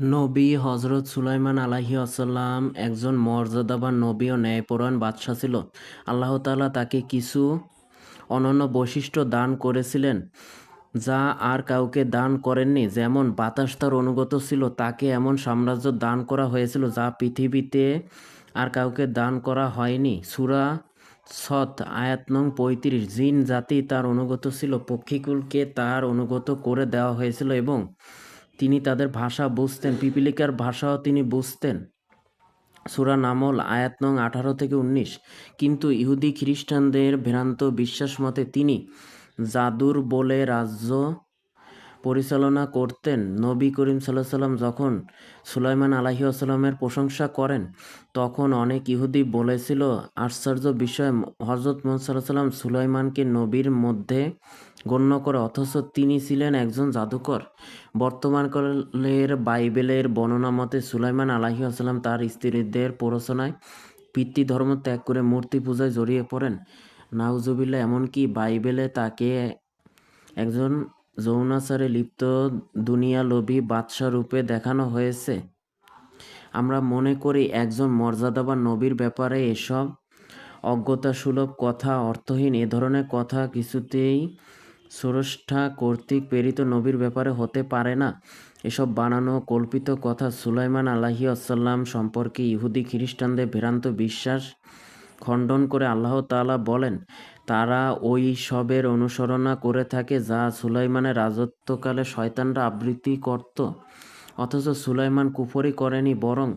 নবী হজরত সুলাইমান আলাহি আসাল্লাম একজন মর্যাদাবান নবী ও ন্যায়পরায়ণ বাদশাহ ছিল। আল্লাহ তাআলা তাকে কিছু অনন্য বৈশিষ্ট্য দান করেছিলেন যা আর কাউকে দান করেননি। যেমন বাতাস তার অনুগত ছিল, তাকে এমন সাম্রাজ্য দান করা হয়েছিল যা পৃথিবীতে আর কাউকে দান করা হয়নি। সুরা সৎ, আয়াত নং পঁয়ত্রিশ, জিন জাতি তার অনুগত ছিল, পক্ষীকুলকে তার অনুগত করে দেওয়া হয়েছিল এবং তিনি তাদের ভাষা বুঝতেন। পিপিলিকার ভাষাও তিনি বুঝতেন। সুরা নামল, আয়াত নং আঠারো থেকে উনিশ। কিন্তু ইহুদি খ্রিস্টানদের ভ্রান্ত বিশ্বাস মতে তিনি জাদুর বলে রাজ্য পরিচালনা করতেন নবী করিম সাল্লাহ সাল্লাম যখন সুলাইমান আলাহি আসাল্লামের প্রশংসা করেন, তখন অনেক ইহুদি বলেছিল, আশ্চর্য বিষয় হজরত মোহাম্মদ সাল্লাম সুলাইমানকে নবীর মধ্যে গণ্য করে, অথচ তিনি ছিলেন একজন জাদুকর। বর্তমান কালের বাইবেলের বর্ণনা মতে সুলাইমান আলাহি আসাল্লাম তার স্ত্রীদের প্ররোচনায় পিতৃধর্ম ত্যাগ করে মূর্তি পূজায় জড়িয়ে পড়েন। নাউজুবিল্লা এমনকি বাইবেলে তাকে একজন যৌনাচারে লিপ্ত দুনিয়ালোভী বাদশা রূপে দেখানো হয়েছে। আমরা মনে করি একজন মর্যাদাবান নবীর ব্যাপারে এসব অজ্ঞতাসুলভ কথা, অর্থহীন এ ধরনের কথা কিছুতেই স্রষ্টা কর্তৃক প্রেরিত নবীর ব্যাপারে হতে পারে না। এসব বানানো, কল্পিত কথা সুলাইমান আলাহি আসাল্লাম সম্পর্কে ইহুদি খ্রিস্টানদের ভ্রান্ত বিশ্বাস খণ্ডন করে আল্লাহ তাআলা বলেন তারা ওই সবের অনুসরণা করে থাকে যা সুলাইমানের রাজত্বকালে শয়তানরা আবৃত্তি করত। অথচ সুলাইমান কুফরি করেনি, বরং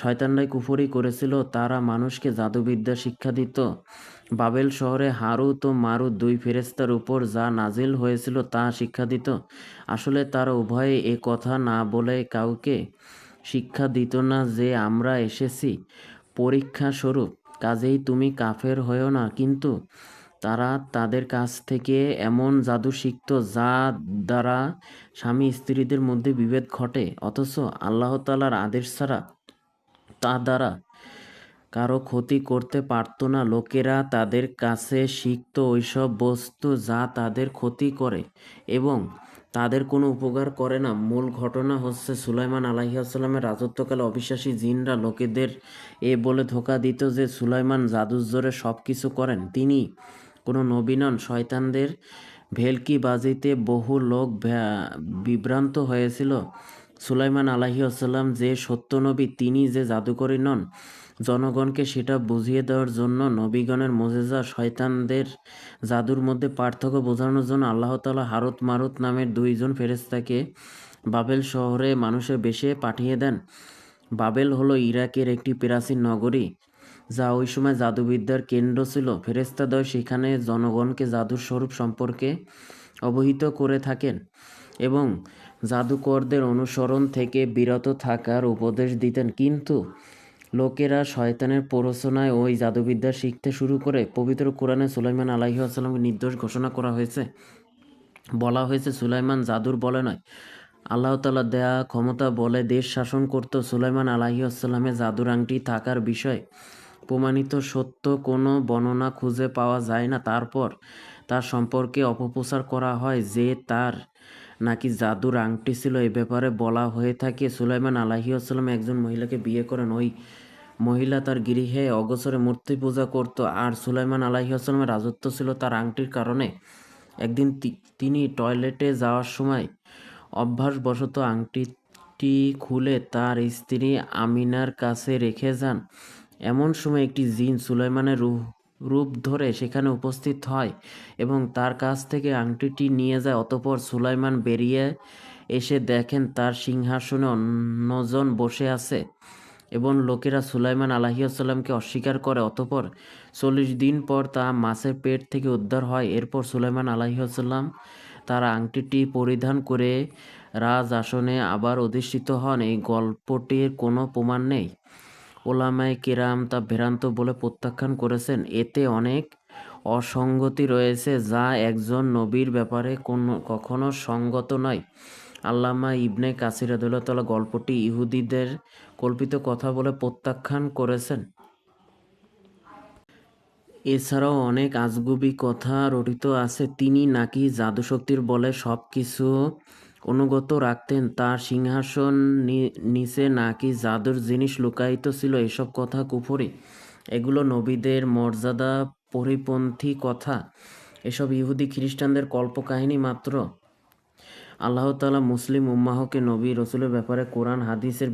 শয়তানরাই কুফরি করেছিল। তারা মানুষকে জাদুবিদ্যা শিক্ষা দিত। বাবেল শহরে হারুত ও মারুত দুই ফেরেস্তার উপর যা নাজিল হয়েছিল তা শিক্ষা দিত। আসলে তারা উভয়ে এ কথা না বলে কাউকে শিক্ষা দিত না যে আমরা এসেছি। পরীক্ষা স্বরূপ কাজেই তুমি কাফের হয়েও না, কিন্তু তারা তাদের কাছ থেকে এমন জাদু শিখত যা দ্বারা স্বামী স্ত্রীদের মধ্যে বিভেদ ঘটে, অথচ আল্লাহ তালার আদেশ ছাড়া তা দ্বারা কারও ক্ষতি করতে পারতো না। লোকেরা তাদের কাছে শিখত ওইসব বস্তু যা তাদের ক্ষতি করে এবং তাদের কোনো উপকার করে না। মূল ঘটনা হচ্ছে সুলাইমান আলাইসাল্লামের রাজত্বকালে অবিশ্বাসী জিনরা লোকেদের এ বলে ধোকা দিত যে সুলাইমান জাদুর জোরে সব কিছু করেন। তিনি কোনো নবী নন শয়তানদের ভেলকিবাজিতে বহু লোক বিভ্রান্ত হয়েছিল। সুলাইমান আলাহি আসাল্লাম যে সত্য নবী, তিনি যে জাদুকরী নন, জনগণকে সেটা বুঝিয়ে দেওয়ার জন্য নবীগণের মোজেজা শয়তানদের জাদুর মধ্যে পার্থক্য বোঝানোর জন্য আল্লাহ তালা হারত মারুত নামের দুইজন ফেরেস্তাকে বাবেল শহরে মানুষের বেশে পাঠিয়ে দেন। বাবেল হলো ইরাকের একটি প্রাচীন নগরী। যা ওই সময় জাদুবিদ্যার কেন্দ্র ছিল। ফেরেস্তাদয় সেখানে জনগণকে জাদুর স্বরূপ সম্পর্কে অবহিত করে থাকেন এবং জাদুকরদের অনুসরণ থেকে বিরত থাকার উপদেশ দিতেন। কিন্তু লোকেরা শয়তানের প্ররোচনায় ওই জাদুবিদ্যা শিখতে শুরু করে, পবিত্র কোরআনে সুলাইমান আলাহি আসাল্লামকে নির্দোষ ঘোষণা করা হয়েছে। বলা হয়েছে, সুলাইমান জাদুর বলে নয়। আল্লাহ তালা দেয়া ক্ষমতা বলে দেশ শাসন করত সুলাইমান আলাহি আসসালামের জাদুর আংটি থাকার বিষয়। প্রমাণিত সত্য কোনো বর্ণনা খুঁজে পাওয়া যায় না। তারপর তার সম্পর্কে অপপ্রচার করা হয় যে তার নাকি জাদুর আংটি ছিল। এ ব্যাপারে বলা হয়ে থাকে, সুলাইমান আলাহি আসসালাম একজন মহিলাকে বিয়ে করেন। ওই মহিলা তার গৃহে অগসরে মূর্তি পূজা করত আর সুলাইমান আলাহি আসসালামের রাজত্ব ছিল তার আংটির কারণে। একদিন তিনি টয়লেটে যাওয়ার সময় অভ্যাসবশত আংটিটি খুলে তার স্ত্রী আমিনার কাছে রেখে যান। এমন সময় একটি জিন সুলাইমানের রূপ রূপ ধরে সেখানে উপস্থিত হয় এবং তার কাছ থেকে আংটিটি নিয়ে যায়। অতপর সুলাইমান বেরিয়ে এসে দেখেন তার সিংহাসনে অন্যজন বসে আছে এবং লোকেরা সুলাইমান আলাহিসাল্লামকে অস্বীকার করে। অতপর চল্লিশ দিন পর তা মাছের পেট থেকে উদ্ধার হয়। এরপর সুলাইমান আলাহিসাল্লাম তার আংটিটি পরিধান করে রাজ আসনে আবার অধিষ্ঠিত হন। এই গল্পটির কোনো প্রমাণ নেই। ওলামায় কেরাম তা ভ্রান্ত বলে প্রত্যাখ্যান করেছেন। এতে অনেক অসঙ্গতি রয়েছে যা একজন নবীর ব্যাপারে কোনো, কখনো সঙ্গত নয়। আল্লামা ইবনে কাসির আদুল্লাহ গল্পটি ইহুদিদের কল্পিত কথা বলে প্রত্যাখ্যান করেছেন। এছাড়াও অনেক আজগুবি কথা রটিত আছে। তিনি নাকি জাদুশক্তির বলে সব কিছু অনুগত রাখতেন। তার সিংহাসন নিচে নাকি জাদুর জিনিস লুকায়িত ছিল এসব কথা কুফরি। এগুলো নবীদের মর্যাদা পরিপন্থী কথা। এসব ইহুদি খ্রিস্টানদের কল্পকাহিনী মাত্র। আল্লাহতালা মুসলিম উম্মাহকে নবী রসুলের ব্যাপারে কোরআন, হাদিসের